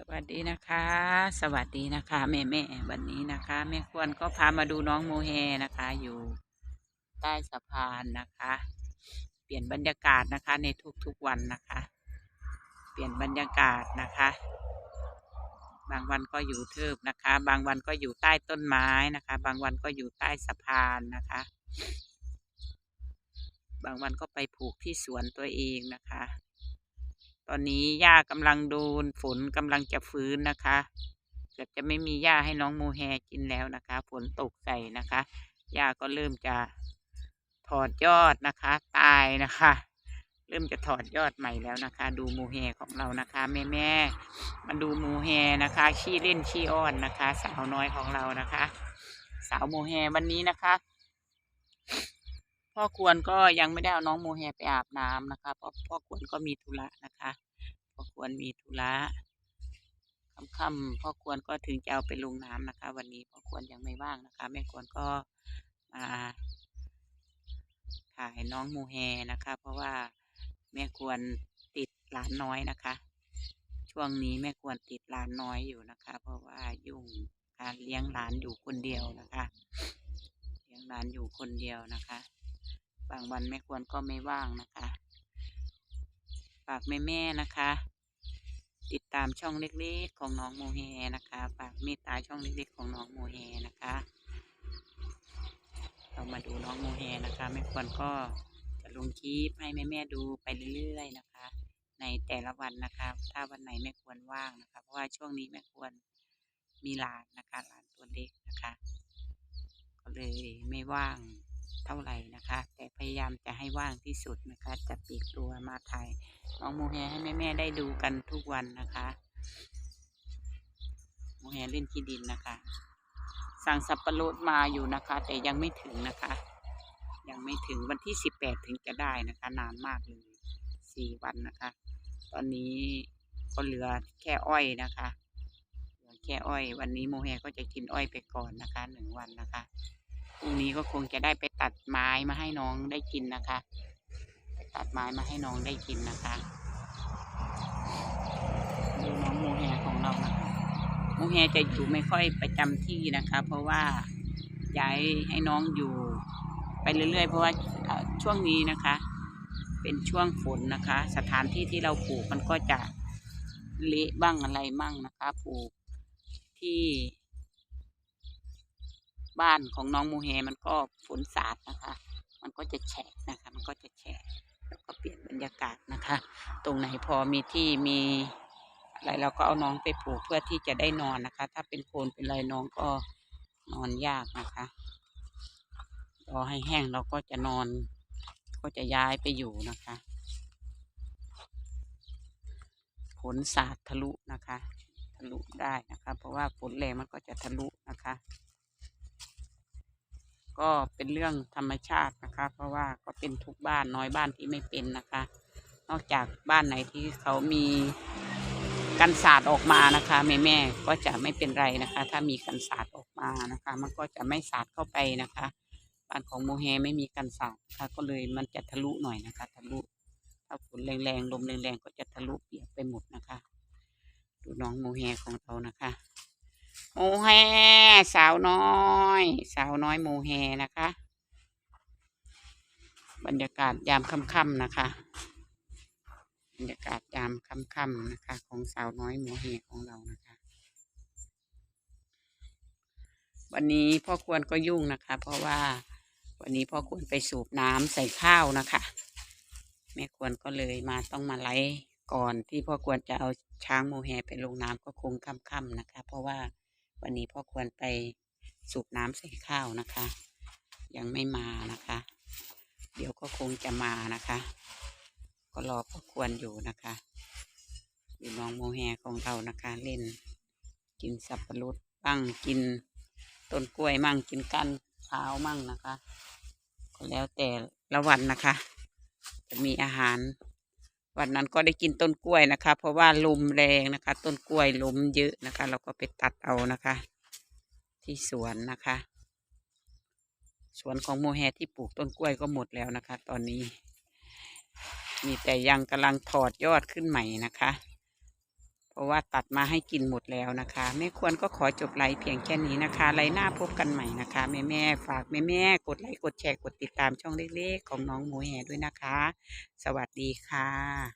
สวัสดีนะคะ สวัสดีนะคะแม่แม่วันนี้นะคะแม่ควรก็พามาดูน้องโมเฮนะคะ อยู่ใต้สะพานนะคะ เปลี่ยนบรรยากาศนะคะ ในทุกๆวันนะคะ เปลี่ยนบรรยากาศนะคะ บางวันก็อยู่เทิบนะคะ บางวันก็อยู่ใต้ต้นไม้นะคะ บางวันก็อยู่ใต้สะพานนะคะ บางวันก็ไปผูกที่สวนตัวเองนะคะ ตอนนี้หญ้ากำลังโดนฝนกำลังจะฟื้นนะคะเกือบจะไม่มีหญ้าให้น้องโมแฮกินแล้วนะคะ ฝนตกใส่นะคะหญ้าก็เริ่มจะถอดยอดนะคะ ตายนะคะ เริ่มจะถอดยอดใหม่แล้วนะคะ ดูโมแฮของเรานะคะแม่แม่มาดูโมแฮนะคะ ขี้เล่นขี้อ้อนนะคะ สาวน้อยของเรานะคะ สาวโมแฮวันนี้นะคะ พ่อควรก็ยังไม่ได้เอาน้องโมแฮไปอาบน้ำนะคะเพราะพ่อควรก็มีธุระนะคะพ่อควรมีธุระค่ำๆพ่อควรก็ถึงจะเอาไปลงน้ำนะคะ วันนี้พ่อควรยังไม่ว่างนะคะแม่ควรก็มาถ่ายน้องโมแฮนะคะ เพราะว่าแม่ควรติดหลานน้อยนะคะ ช่วงนี้แม่ควรติดหลานน้อยอยู่นะคะ เพราะว่ายุ่งการเลี้ยงหลานอยู่คนเดียวนะคะ เลี้ยงหลานอยู่คนเดียวนะคะ บางวันแม่ควรก็ไม่ว่างนะคะฝากแม่ๆนะคะ ติดตามช่องเล็กๆของน้องโมเฮนะคะฝากเมตตาช่องเล็กๆของน้องโมเฮนะคะ เรามาดูน้องโมเฮนะคะแม่ควรก็จะลงคลิปให้แม่ๆดูไปเรื่อยๆนะคะ ในแต่ละวันนะคะ ถ้าวันไหนแม่ควรว่างนะคะ เพราะว่าช่วงนี้แม่ควรมีหลานนะคะหลานตัวเล็กนะคะ ก็เลยไม่ว่าง เท่าไหร่นะคะ แต่พยายามจะให้ว่างที่สุดนะคะ จะปีกตัวมาถ่ายน้องโมแฮให้แม่ๆได้ดูกันทุกวันนะคะโมแฮเล่นที่ดินนะคะ สั่งสับปะรดมาอยู่นะคะ แต่ยังไม่ถึงนะคะ ยังไม่ถึงวันที่สิบแปดถึงจะได้นะคะ นานมากเลยสี่วันนะคะ ตอนนี้ก็เหลือแค่อ้อยนะคะแค่อ้อย วันนี้โมแฮก็จะกินอ้อยไปก่อนนะคะหนึ่งวันนะคะ พรุ่งนี้ก็คงจะได้ไปตัดไม้มาให้น้องได้กินนะคะ ไปตัดไม้มาให้น้องได้กินนะคะดูน้องโมแฮของเรานะคะโมแฮจะอยู่ไม่ค่อยประจำที่นะคะ เพราะว่าย้ายให้น้องอยู่ ไปเรื่อยๆ เพราะว่าช่วงนี้นะคะ เป็นช่วงฝนนะคะ สถานที่ที่เราปลูกมันก็จะเละบ้างอะไรมั่งนะคะปลูกที่ บ้านของน้องโมเฮมันก็ฝนสาดนะคะ มันก็จะแฉะนะคะ มันก็จะแฉะแล้วก็เปลี่ยนบรรยากาศนะคะ ตรงไหนพอมีที่มีอะไรเราก็เอาน้องไปปลูกเพื่อที่จะได้นอนนะคะ ถ้าเป็นโคลนเป็นไรน้องก็นอนยากนะคะรอให้แห้งเราก็จะนอน ก็จะย้ายไปอยู่นะคะฝนสาดทะลุนะคะ ทะลุได้นะคะ เพราะว่าฝนแรงมันก็จะทะลุนะคะ ก็เป็นเรื่องธรรมชาตินะคะ เพราะว่าก็เป็นทุกบ้านน้อยบ้านที่ไม่เป็นนะคะ นอกจากบ้านไหนที่เขามีกันศาสตร์ออกมานะคะแม่แม่ๆก็จะไม่เป็นไรนะคะ ถ้ามีกันศาสตร์ออกมานะคะ มันก็จะไม่สาดเข้าไปนะคะบ้านของโมเฮไม่มีกันศาสตร์นะคะก็เลยมันจะทะลุหน่อยนะคะ ทะลุถ้าฝนแรงๆลมแรงๆก็จะทะลุเปียกไปหมดนะคะ ดูน้องโมเฮของเรานะคะ โมแฮสาวน้อย สาวน้อยโมแฮนะคะ บรรยากาศยามค่ำๆนะคะ บรรยากาศยามค่ำๆนะคะ ของสาวน้อยโมแฮของเรานะคะ วันนี้พ่อควรก็ยุ่งนะคะ เพราะว่าวันนี้พ่อควรไปสูบน้ำใส่ข้าวนะคะแม่ควรก็เลยมาต้องมาไล่ก่อนที่พ่อควรจะเอาช้างโมแฮไปลงน้ำก็คงค่ำๆนะคะ เพราะว่า วันนี้พ่อควรไปสูบน้ำใส่ข้าวนะคะ ยังไม่มานะคะ เดี๋ยวก็คงจะมานะคะ ก็รอพ่อควรอยู่นะคะอยู่น้องโมแฮของเรานะคะเล่น กินสับปะรดบ้างกินต้นกล้วยมั่งกินก้านเท้ามั่งนะคะ ก็แล้วแต่ละวันนะคะ จะมีอาหาร วันนั้นก็ได้กินต้นกล้วยนะคะ เพราะว่าลมแรงนะคะ ต้นกล้วยลมเยอะนะคะ เราก็ไปตัดเอานะคะ ที่สวนนะคะ สวนของโมแฮที่ปลูกต้นกล้วยก็หมดแล้วนะคะ ตอนนี้ มีแต่ยังกำลังถอดยอดขึ้นใหม่นะคะ พราะว่าตัดมาให้กินหมดแล้วนะคะ แม่ควรก็ขอจบไลฟ์เพียงแค่นี้นะคะไลฟ์หน้าพบกันใหม่นะคะ แม่แม่ฝากแม่แม่กดไลค์กดแชร์กดติดตามช่องเล็กๆ ของน้องหมูแห่ด้วยนะคะ สวัสดีค่ะ